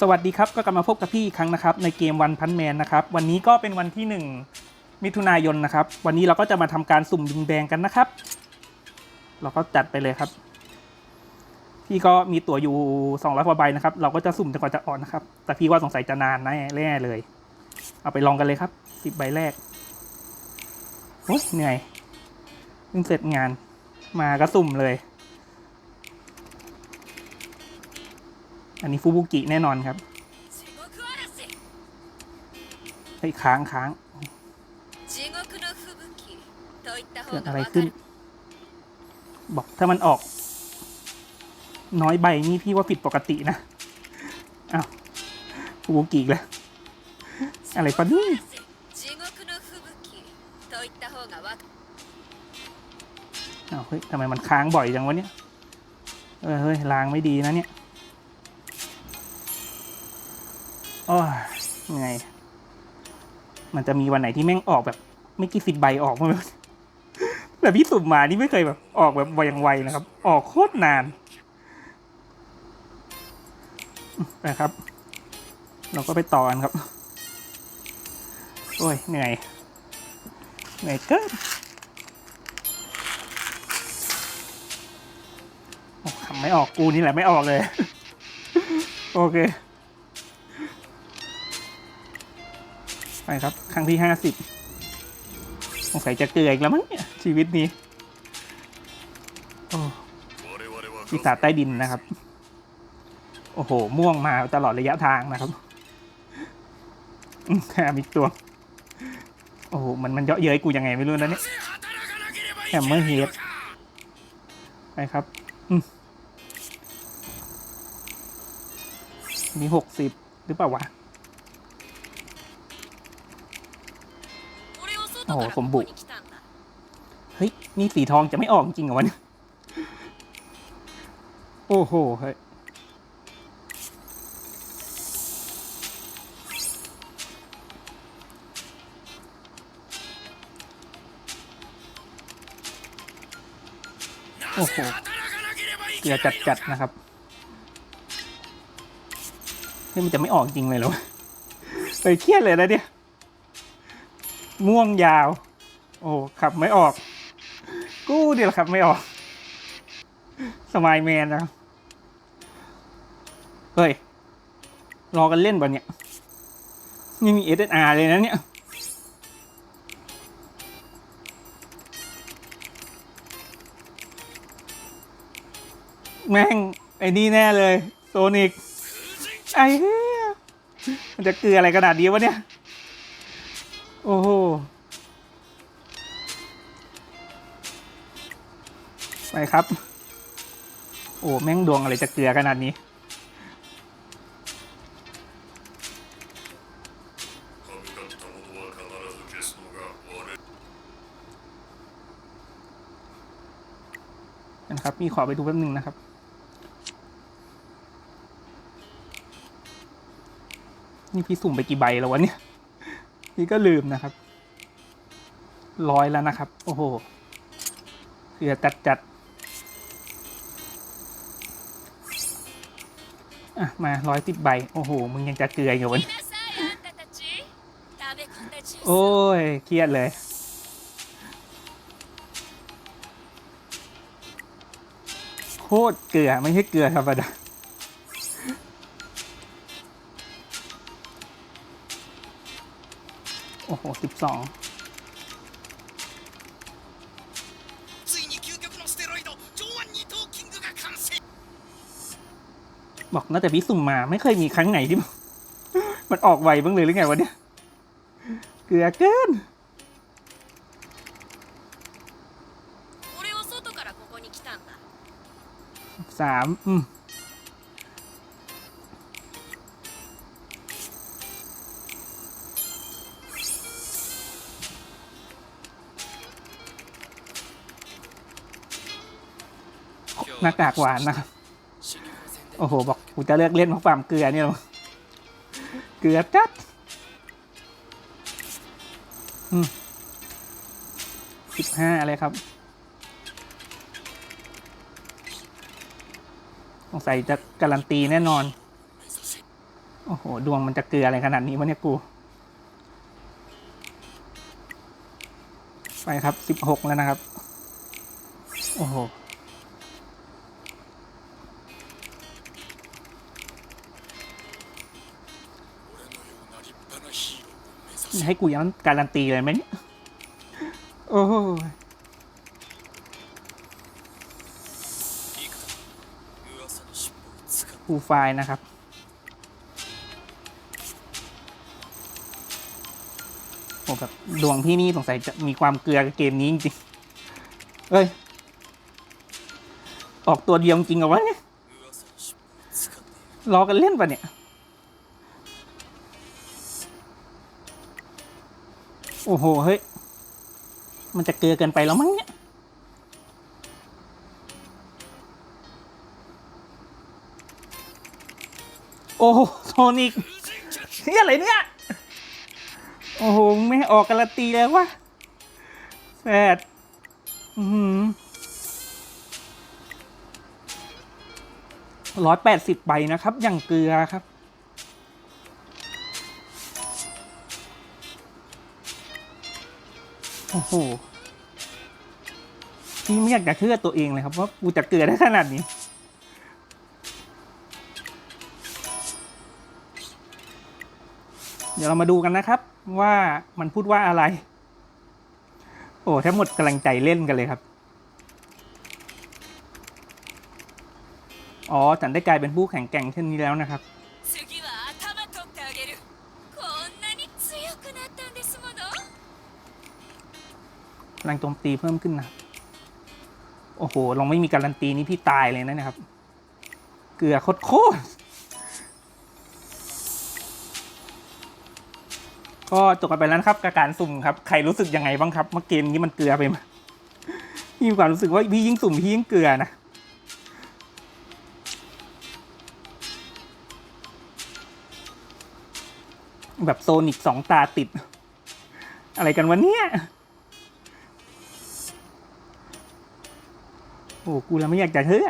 สวัสดีครับก็กลับมาพบกับพี่อีกครั้งนะครับในเกมวันพันแมนนะครับวันนี้ก็เป็นวันที่ 1 มิถุนายนนะครับ วันนี้เราก็จะมาทำการสุ่มดิงแดงกันนะครับ เราก็จัดไปเลยครับ พี่ก็มีตั๋วอยู่200กว่าใบนะครับ เราก็จะสุ่มจนกว่าจะออกนะครับ แต่พี่ว่าสงสัยจะนานแน่แน่เลย เอาไปลองกันเลยครับสิบใบแรกโอ้ยเหนื่อยเพิ่งเสร็จงานมาก็สุ่มเลย อันนี้ฟูบุกิแน่นอนครับไอ้ค้างค้างเกิดอะไรขึ้น บอกถ้ามันออก น้อยใบนี่พี่ว่าผิดปกตินะอ้าวฟูบุกิแล้วอะไรปะนี่อ้าวเฮ้ยทำไมมันค้างบ่อยจังวะเนี่ยเฮ้ยล้างไม่ดีนะเนี่ย ยังไง มันจะมีวันไหนที่แม่งออกแบบ ไม่กี่สิบใบออกมาแบบแต่พี่สุ่มมานี่ไม่เคยแบบ ออกแบบไวอย่างไวนะครับ ออกโคตรนานนะครับ เราก็ไปต่อกันครับ โอ้ยเหนื่อยเหนื่อยเกินโอ้ขำไม่ออกกูนี่แหละไม่ออกเลย โอเค ไปครับ ครั้งที่ห้าสิบสงสัยจะเกลืออีกแล้วมั้งเนี่ย ชีวิตนี้โอ้ปีศาจใต้ดินนะครับ โอ้โห ม่วงมาตลอดระยะทางนะครับอืมแถมอีกตัว โอ้โห มันมันเยอะเย้ยกูยังไงไม่รู้นะเนี่ยแฮมเมอร์เฮดไปครับมีหกสิบหรือเปล่าวะ โอ้โหผมบุเฮ้ยนี่สีทองจะไม่ออกจริงเหรอวะเนี่ยโอ้โหเฮ้ยโอ้โหเกลืจัดจัดนะครับเฮ้ยมันจะไม่ออกจริงเลยหรอเฮ้ยเครียดเลยนะเนี่ย ม่วงยาว โอ้ขับไม่ออก กู้เดี๋ยวขับไม่ออก สมายแมนนะเฮ้ย รอกันเล่นป่เนี่ย นี่มี SSR เลยนะเนี่ยแม่ง ไอ้นี่แน่เลย โซนิก ไอ้เหี้ยมันจะเกลืออะไรขนาดนี้วะเนี่ย ไปครับ โอ้แม่งดวงอะไรจะเกลือขนาดนี้ นะครับ มีขอไปดูแป๊บหนึงนะครับนี่พี่สุ่มไปกี่ใบแล้ววะเนี่ยพี่ก็ลืมนะครับ ร้อยแล้วนะครับ โอ้โหเสือจัดจัด อะมาร้อยติบใบ โอ้โห มึงยังจะเกลืออยู่วันโอ้ย เครียดเลย โคตรเกลือ ไม่ใช่เกลือครรมดาโอ้โหสิบสอง บอกน่าจะพิสุ่มมาไม่เคยมีครั้งไหนที่ มันออกไวบ้างเลยหรือไงวะเนี่ยเกลือเกินสามอืมหน้ากากหวานนะครับ โอ้โห บอก กูจะเลิกเล่นเพราะความเกลือเนี่ยหรอเกลือจัดอืมสิบห้าอะไรครับสงสัยจะการันตีแน่นอน โอ้โห ดวงมันจะเกลืออะไรขนาดนี้วะเนี่ยกู ไปครับสิบหกแล้วนะครับ โอ้โห ให้กูยังการันตีเลยไหมเนี่ยโอ้กูไฟนะครับ โอ้แบบดวงพี่นี่สงสัยจะมีความเกลือกับเกมนี้จริงเอ้ย ออกตัวเดียวจริงเหรอวะเนี่ยรอกันเล่นปะเนี่ย โอ้โห เฮ้ย มันจะเกลือเกินไปแล้วมั้งเนี่ยโอ้โหโซนิกนี่อะไรเนี่ย โอ้โห ไม่ออกการนตีเลยววะแซดร้อยแปดสิบใบนะครับ อย่างเกลือครับ อ้โหพี่ไม่อยากจะเชื่อตัวเองเลยครับว่ากูจะเกลือได้ขนาดนี้ เดี๋ยวเรามาดูกันนะครับ ว่ามันพูดว่าอะไร โอ้แทบหมดกำลังใจเล่นกันเลยครับ อ๋อฉันได้กลายเป็นผู้แข่งแกร่งเช่นนี้แล้วนะครับ พลังโจมตีเพิ่มขึ้นนะ โอ้โห ลองไม่มีการันตีนี่พี่ตายเลยนะนะครับ เกลือโคตรโคตรก็จบกันไปแล้วนะครับกับการสุ่มครับ ใครรู้สึกยังไงบ้างครับเมื่อเกมนี้มันเกลือไปไหมพี่มีความรู้สึกว่าพี่ยิ่งสุ่มพี่ยิ่งเกลือนะแบบโซนิกสองตาติด อะไรกันวะเนี่ย โอ้กูแล้วไม่อยากจะเชื่อ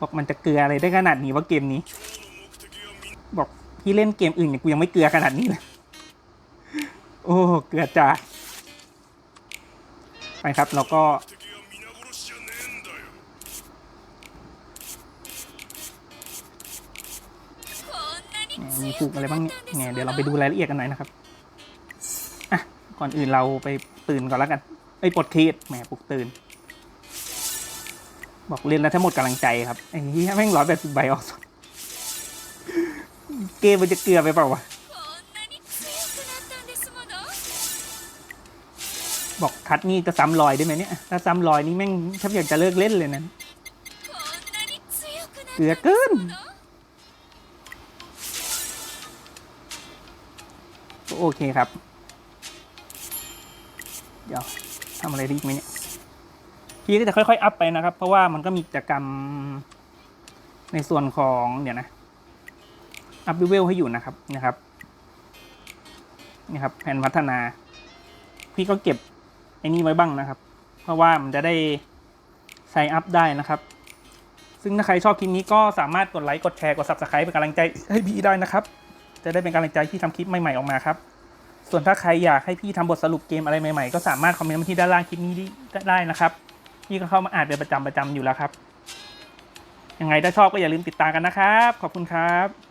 บอกมันจะเกลืออะไรได้ขนาดนี้ว่าเกมนี้ บอกที่เล่นเกมอื่นเนี่ยกูยังไม่เกลือขนาดนี้เลยโอ้เกลือจ้าไปครับแล้วก็มีปลูกอะไรบ้างเนี่ยเดี๋ยวเราไปดูรายละเอียดกันหน่อยนะครับ ก่อนอื่นเราไปตื่นก่อนแล้วกันไอ้ปลดคีดแหมปลุกตื่น บอกเรียนแล้วทั้งหมดกำลังใจครับไอ้เหี้ยแม่งร้อยแบดสบใบออกสดเกมมันจะเกลือไปเปล่าวะบอกคัดนี่จะซ้ำรอยได้ไหมเนี่ย ถ้าซ้ำรอยนี่แม่งถ้าอยากจะเลิกเล่นเลยนะเกลือเกินโอเคครับ เดี๋ยวทำอะไรดีอีกไหมเนี่ยพี่ก็จะค่อยๆ อัพไปนะครับ เพราะว่ามันก็มีกิจกรรมในส่วนของเดี๋ยวนะ อัพเลเวลให้อยู่นะครับนะครับนี่ครับแผนพัฒนา พี่ก็เก็บไอ้นี่ไว้บ้างนะครับ เพราะว่ามันจะได้ใช้อัพได้นะครับ ซึ่งถ้าใครชอบคลิปนี้ก็สามารถกดไลค์กดแชร์กด subscribe เป็นกำลังใจให้พี่ได้นะครับ จะได้เป็นกำลังใจที่ทำคลิปใหม่ๆออกมาครับ ส่วนถ้าใครอยากให้พี่ทำบทสรุปเกมอะไรใหม่ๆ ก็สามารถคอมเมนต์มาที่ด้านล่างคลิปนี้ได้นะครับ พี่ก็เข้ามาอ่านเป็นประจำประจำอยู่แล้วครับ ยังไงถ้าชอบก็อย่าลืมติดตามกันนะครับ ขอบคุณครับ